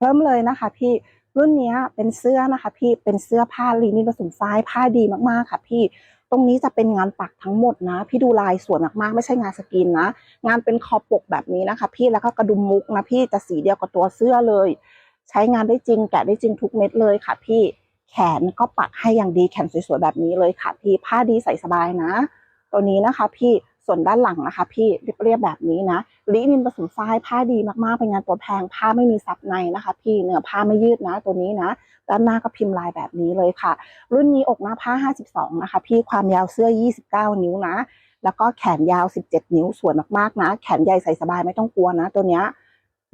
เริ่มเลยนะคะพี่รุ่นนี้เป็นเสื้อนะคะ พี่เป็นเสื้อผ้าลีนินผสมฝ้ายผ้าดีมากๆค่ะพี่ตรงนี้จะเป็นงานปักทั้งหมดนะ พี่ดูลายสวยมากๆ ไม่ใช่งานสกรีนนะ งานเป็นคอปกแบบนี้นะคะ พี่แล้วก็กระดุมมุกนะพี่จะสีเดียวกับตัวเสื้อเลย ใช้งานได้จริงแกะได้จริงทุกเม็ดเลยค่ะ พี่แขนก็ปักให้อย่างดีแขนสวยๆแบบนี้เลยค่ะ พี่ผ้าดีใส่สบายนะ ตัวนี้นะคะ พี่ ส่วนด้านหลังนะคะ พี่เรียบๆแบบนี้นะลินินผสมฝ้ายผ้าดีมากๆเป็นงานตัวแพงผ้าไม่มีซับในนะคะ พี่เนื้อผ้าไม่ยืดนะตัวนี้นะด้านหน้าก็พิมพ์ลายแบบนี้เลยค่ะ รุ่นนี้อกหน้าผ้า 52 นะคะ พี่ความยาวเสื้อ 29 นิ้วนะ แล้วก็แขนยาว 17 นิ้วสวยมากๆนะ แขนใหญ่ใส่สบายไม่ต้องกลัวนะ ตัวเนี้ย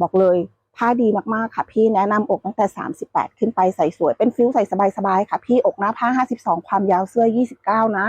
บอกเลยผ้าดีมากๆค่ะ พี่แนะนำอกตั้งแต่ 38 ขึ้นไปใส่สวยเป็นฟิลใส่สบายๆค่ะ พี่อกหน้าผ้า 52 ความยาวเสื้อ 29 นะ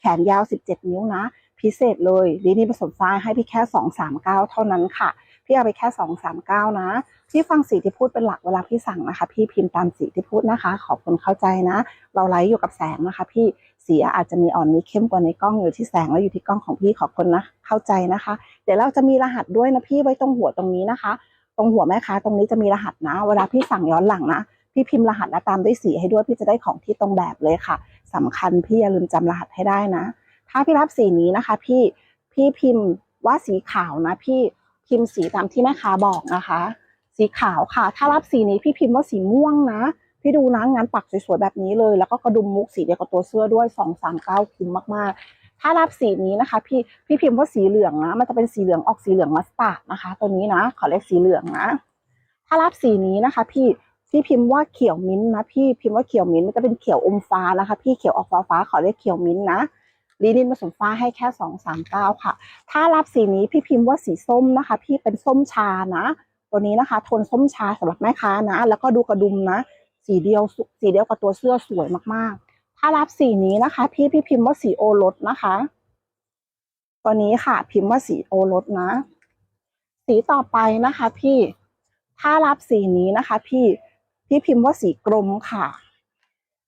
แขนยาว 17 นิ้วนะ พิเศษเลยลินินผสมฝ้ายให้พี่แค่239เท่านั้นค่ะ พี่เอาไปแค่239นะ พี่ฟังสีที่พูดเป็นหลักเวลาพี่สั่งนะคะ พี่พิมพ์ตามสีที่พูดนะคะ ขอบคุณเข้าใจนะ เราไลฟ์อยู่กับแสงนะคะ พี่สีอาจจะมีอ่อนมีเข้มกว่าในกล้องอยู่ที่แสงและอยู่ที่กล้องของพี่ขอบคุณนะเข้าใจนะคะ เดี๋ยวเราจะมีรหัสด้วยนะพี่ไว้ตรงหัวตรงนี้นะคะ ตรงหัวแม่ค้าตรงนี้จะมีรหัสนะ เวลาพี่สั่งย้อนหลังนะพี่พิมพ์รหัสและตามด้วยสีให้ด้วยพี่จะได้ของที่ตรงแบบเลยค่ะสำคัญพี่อย่าลืมจำรหัสให้ได้นะ ถ้าพี่รับสีนี้นะคะ พี่พี่พิมพ์ว่าสีขาวนะ พี่พิมพ์สีตามที่แม่ค้าบอกนะคะ สีขาวค่ะ ถ้ารับสีนี้พี่พิมพ์ว่าสีม่วงนะ พี่ดูนะงานปักสวยๆแบบนี้เลย แล้วก็กระดุมมุกสีเดียวกับตัวเสื้อด้วยสองสามเก้าคุ้มมากๆ ถ้ารับสีนี้นะคะ พี่พี่พิมพ์ว่าสีเหลืองนะ มันจะเป็นสีเหลืองออกสีเหลืองมัสตาร์ดนะคะ ตัวนี้นะขอเรียกสีเหลืองนะ ถ้ารับสีนี้นะคะ พี่พี่พิมพ์ว่าเขียวมิ้นท์นะพี่พิมพ์ว่าเขียวมิ้นท์มันจะเป็นเขียวอมฟ้านะคะ พี่เขียวออกฟ้าฟ้าๆขอเรียกเขียวมิ้นท์นะ ลีนินผสมฟ้าให้แค่สองสามเก้าค่ะ ถ้ารับสีนี้พี่พิมพ์ว่าสีส้มนะคะ พี่เป็นส้มชานะ ตัวนี้นะคะ โทนส้มชาสำหรับแม่ค้านะ แล้วก็ดูกระดุมนะ สีเดียวสุสีเดียวกับตัวเสื้อสวยมากๆ ถ้ารับสีนี้นะคะ พี่พี่พิมพ์ว่าสีโอรสนะคะ ตัวนี้ค่ะ พิมพ์ว่าสีโอรสนะ สีต่อไปนะคะ พี่ ถ้ารับสีนี้นะคะ พี่พี่พิมพ์ว่าสีกรมค่ะ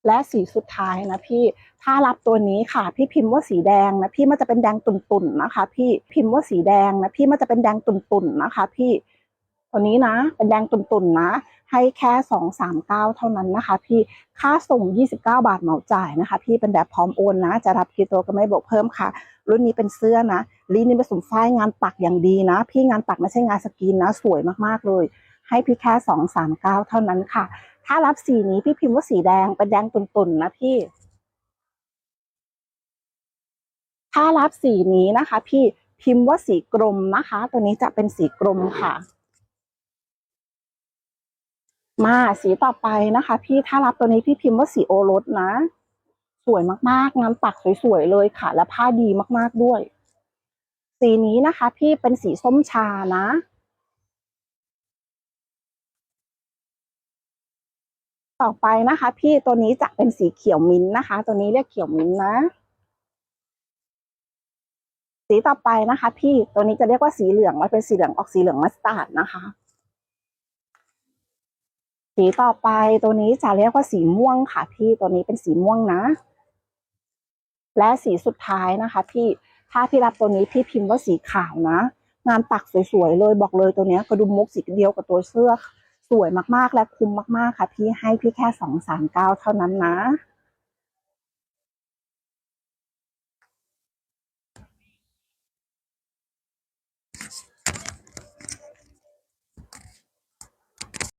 และสีสุดท้ายนะพี่ ถ้ารับตัวนี้ค่ะ พี่พิมพ์ว่าสีแดงนะพี่มันจะเป็นแดงตุ่นๆนะคะ พี่พิมพ์ว่าสีแดงนะพี่มันจะเป็นแดงตุ่นๆนะคะ พี่ตัวนี้นะเป็นแดงตุ่นๆนะ ให้แค่สองสามเก้าเท่านั้นนะคะ พี่ค่าส่งยี่สิบเก้าบาทเหมาจ่ายนะคะ พี่เป็นแบบพร้อมโอนนะ จะรับกี่ตัวก็ไม่บวกเพิ่มค่ะ รุ่นนี้เป็นเสื้อนะลีนินผสมฝ้ายงานปักอย่างดีนะ พี่งานปักไม่ใช่งานสกรีนนะ สวยมากๆเลย ให้พี่แค่สองสามเก้าเท่านั้นค่ะ ถ้ารับสีนี้พี่พิมพ์ว่าสีแดงเป็นแดงตุ่นๆนะพี่ ถ้ารับสีนี้นะคะ พี่พิมพ์ว่าสีกรมนะคะ ตัวนี้จะเป็นสีกรมค่ะ มาสีต่อไปนะคะ พี่ถ้ารับตัวนี้พี่พิมพ์ว่าสีโอรสนะ สวยมากๆงานปักสวยๆเลยค่ะ และผ้าดีมากๆด้วย สีนี้นะคะ พี่เป็นสีส้มชานะ ต่อไปนะคะ พี่ตัวนี้จะเป็นสีเขียวมิ้นท์นะคะ ตัวนี้เรียกเขียวมิ้นท์นะ สีต่อไปนะคะ พี่ตัวนี้จะเรียกว่าสีเหลืองมันเป็นสีเหลืองออกสีเหลืองมัสตาร์ดนะคะ สีต่อไปตัวนี้จะเรียกว่าสีม่วงค่ะ พี่ตัวนี้เป็นสีม่วงนะ และสีสุดท้ายนะคะ พี่ถ้าพี่รับตัวนี้พี่พิมพ์ว่าสีขาวนะ งานปักสวยๆเลยบอกเลยตัวนี้กระดุมมุกสีเดียวกับตัวเสื้อ สวยมากๆและคุ้มมากๆค่ะพี่ให้พี่แค่สองสามเก้าเท่านั้นนะ